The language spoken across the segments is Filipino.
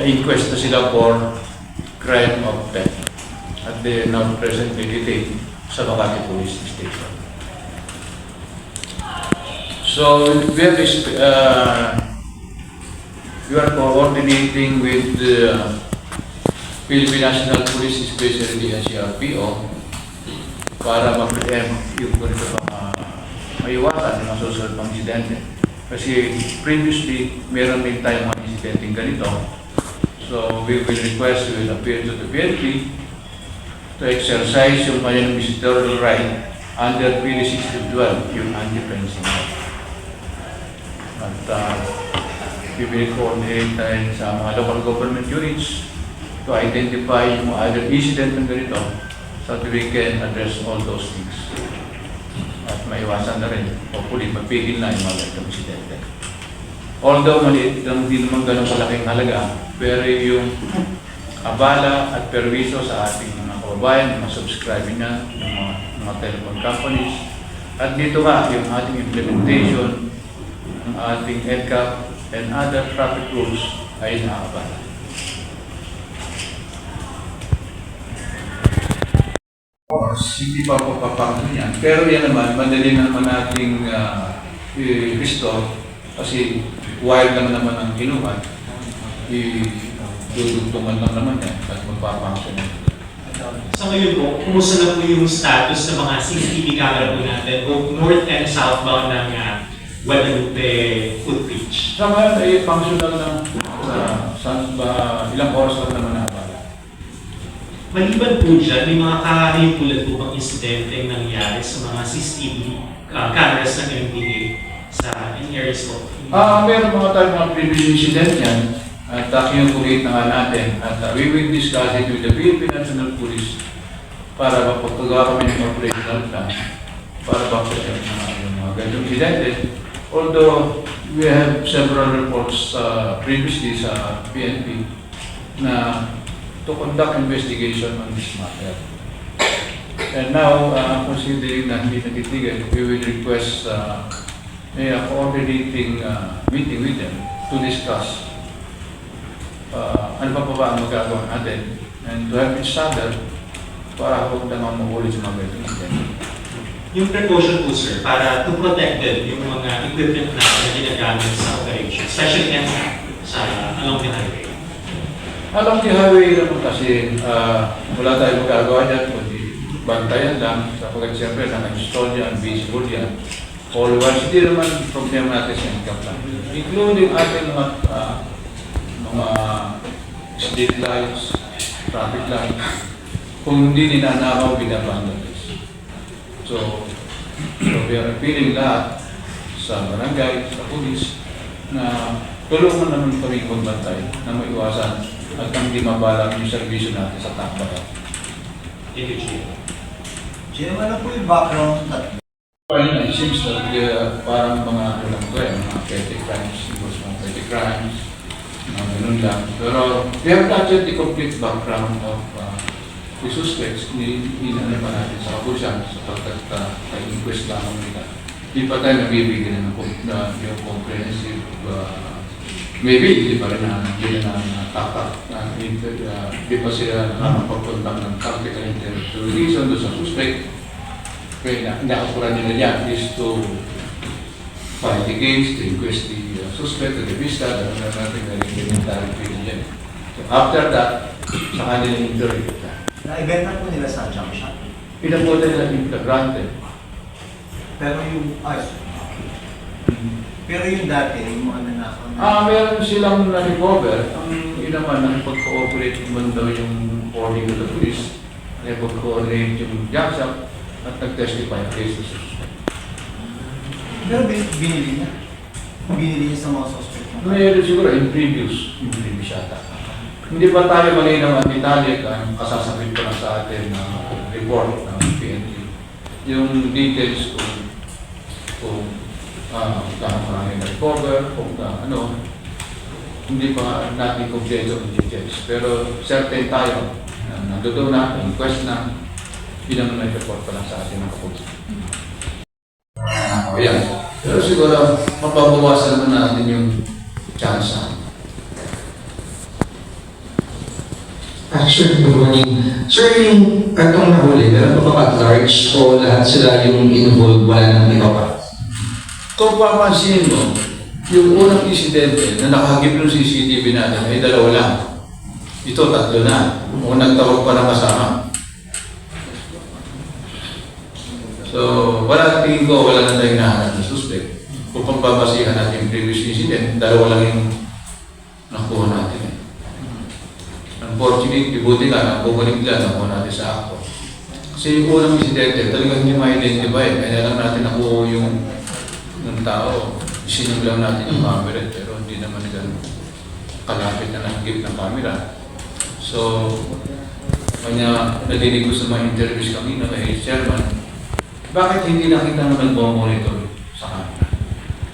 na-inquest na sila for crime of theft. At they are now presently detained sa Makati Police Station. So we have this, uh, we are coordinating with the Philippine National Police, especially the CRPO, para mag-preempt yung ganito mga maiwasan ng mga pang insidente. Kasi previously, meron din tayong mga insidente ganito. So we will request you will appear to the PNP to exercise yung kanyang visitorial right under PD 612, yung anti-fencing. At uh, we will coordinate tayo sa mga local government units to identify yung other incident ng ganito so that we can address all those things. At maiwasan na rin, hopefully mapigil na yung mga ganitong insidente. Although maliit lang hindi naman ganun kalaking halaga, pero yung abala at perwiso sa ating mga kababayan, mga subscribe niya, yung mga, mga telecom companies, at dito nga yung ating implementation ng ating EDCAP and other traffic rules ay nakabala. course, hindi pa po papangin yan. Pero yan naman, madali na naman nating uh, i-restore kasi wild lang naman ang kinuha. I-dudugtungan lang naman yan at magpapansin. Sa ngayon po, kumusta na po yung status ng mga CCTV camera po natin, both north and southbound ng uh, Guadalupe footbridge? Sa ngayon ay functional lang sa, sa ba, ilang oras lang naman nakabala. Maliban po dyan, may mga kakahintulad po bang insidente ang nangyari sa mga CCTV uh, cameras ng MPA sa in areas po? Ah, meron mga tayong mga previous incident yan at uh, kinukulit na nga natin at uh, we will discuss it with the Philippine National Police para mapagpagawa kami ng operational plan para ma-protect mga yung mga ganitong incidente. Although we have several reports uh, previously sa PNP na to conduct investigation on this matter. And now, uh, considering na hindi natitigil, we will request uh, a coordinating uh, meeting with them to discuss uh, ano pa pa ba ang magagawa natin and to help each other para huwag naman maulit sa mga ganitong incident. Yung precaution po sir, para to protect din yung mga equipment natin na ginagamit sa operation, especially yan sa along the highway. Alam niyo, highway naman kasi uh, wala tayong magagawa dyan, kundi bantayan lang, sapagkat siyempre naka-install yan, visible yan. All once, hindi naman problema natin sa income lang. Including ating mga, uh, mga street lights, traffic lights, kung hindi ninanakaw, binabandalize. So, so we are appealing lahat sa barangay, sa pulis, na tulungan naman kami magbantay na maiwasan at ang di mabalang yung servisyo natin sa tambayan. Thank you, Chief. Jim, ano po yung background at Well, it seems that uh, parang mga lang to eh, mga petty crimes, siguro mga petty crimes, mga ganun lang. Pero we have yet the complete background of uh, the suspects, na naman natin sa kapusan sapagkat uh, inquest lamang nila. Hindi pa tayo nabibigyan ng na, yung comprehensive uh, maybe hindi pa rin na hindi na natatak na hindi uh, pa sila nakapagpunta ng tactical interrogation doon sa suspect kaya na, nakukuran nila yan is to fight the case, to inquest the uh, suspect, the vista, na na natin na rin elementary period yan. So after that, sa kanilang interview, na-ibenta po nila sa junk shop? pinapunta nila yung flagrante. Pero yung, ay, pero yung dati, yung mga nanakaw na, Ah, meron silang na-recover. Ang yun naman, nakipag-cooperate naman daw yung boarding of the police. Nakipag-coordinate yung jump shop at nag-testify against the suspect. pero bin- binili niya. Binili niya sa mga suspect. Mayroon siguro in previous, in previous yata. Hindi pa tayo malinaw ang detalye ang kasasabit ko na sa atin na report ng PNP. Yung details kung kung uh, kung marami na recover, kung uh, ano, hindi pa natin kompleto ang details. Pero certain tayo na nandoon na, inquest na, yun ang may report pa lang sa atin ng kapulis. Uh, yan. Pero siguro, mapabawasan naman natin yung chance Ah, sure, good morning. Sir, yung atong nahuli, meron pa ba at large o lahat sila yung involved, wala nang iba pa? Kung papansin mo, yung unang insidente na nakahagip ng CCTV natin ay dalawa lang. Ito, tatlo na. Unang tawag pa ng kasama. So, wala tingin ko, wala na tayong nahanap na suspect. Kung pagbabasihan natin yung previous incident, dalawa lang yung nakuha natin. eh. Unfortunately, buti nga, nakukunik lang, nakuha natin sa ako. Kasi yung unang insidente, talagang hindi ma-identify. Kaya lang natin nakuha yung ng tao. Sinong lang natin yung camera, pero hindi naman ganun kalapit na nakagip ng camera. So, kanya nadinig ko sa mga interviews kanina kay chairman, bakit hindi nakita na nagmo-monitor sa camera?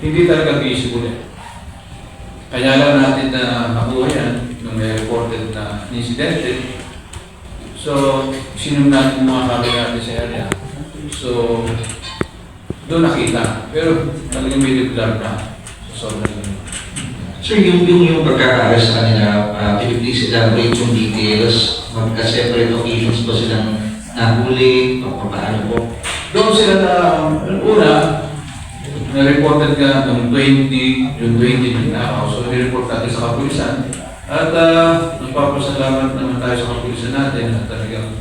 Hindi talaga visible eh. Kaya lang natin na nakuha yan nung may reported na incident. So, sinong natin mga camera natin sa area. So, doon nakita. Pero talagang may develop na. So, sobrang Sir, yung, yung, yung pagkakaras sa kanila, uh, can you please elaborate yung details? Magka-separate occasions ba silang nahuli? O paano po? Doon sila na, una, na-reported ka noong 20, yung 20 na. So, nireport natin sa kapulisan. At uh, nagpapasalamat naman tayo sa kapulisan natin at talagang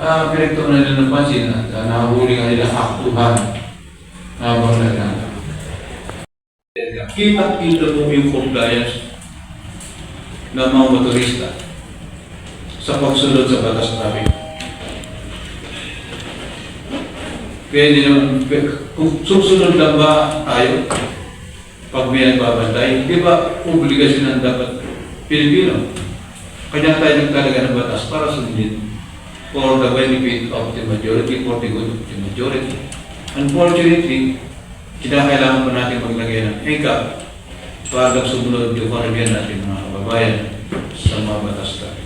uh, pinagto na nila ng pansin at uh, nahuli nga nila aktuhan habang nagkanta. Kita-kita mo yung compliance ng mga motorista sa pagsunod sa batas traffic. Hindi naman, kung susunod lang ba tayo pag may nagbabantay, di ba obligasyon ng dapat Pilipino? Kanya tayo nagtalaga ng batas para sundin for the benefit of the majority, for the good of the majority. Unfortunately, kinakailangan pa natin maglagay ng hiccup para sumunod yung karamihan natin mga kababayan sa mga batas tayo.